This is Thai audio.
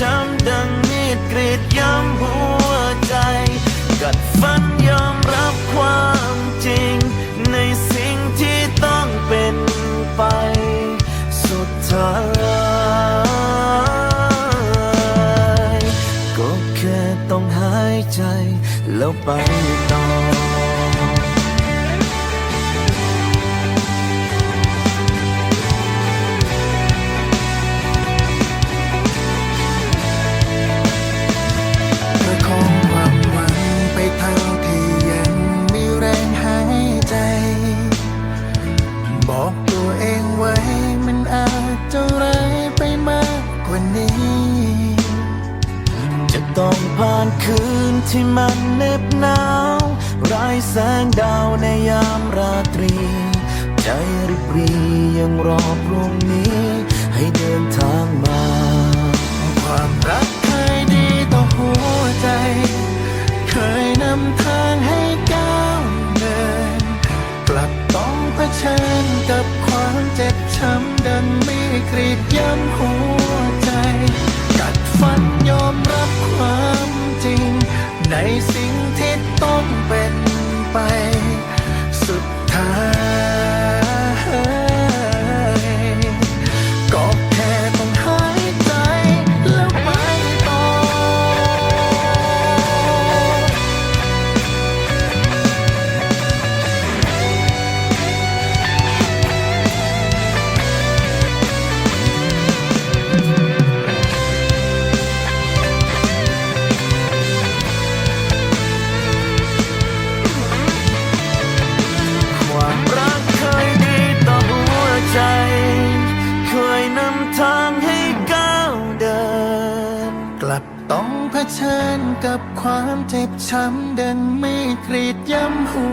ช้ำดังมีดกรีดย้ำหัวใจ กัดฟันยอมรับความจริง ในสิ่งที่ต้องเป็นไป สุดท้ายก็แค่ต้องหายใจ แล้วไปต่อ ต้องผ่านคืนที่มันเหน็บหนาวไรายแสงดาวในยามราตรี ใจริบรียังรอพรุ่งนี้ ให้เดินทางมา ความรักเคยดีต่อหัวใจ เคยนำทางให้ก้าวเดิน กลับต้องเผชิญกับความเจ็บช้ำดังมีกรีดย้ำหัวใจ ต้องเผชิญกับความเจ็บช้ำดังมีกรีดย้ำหั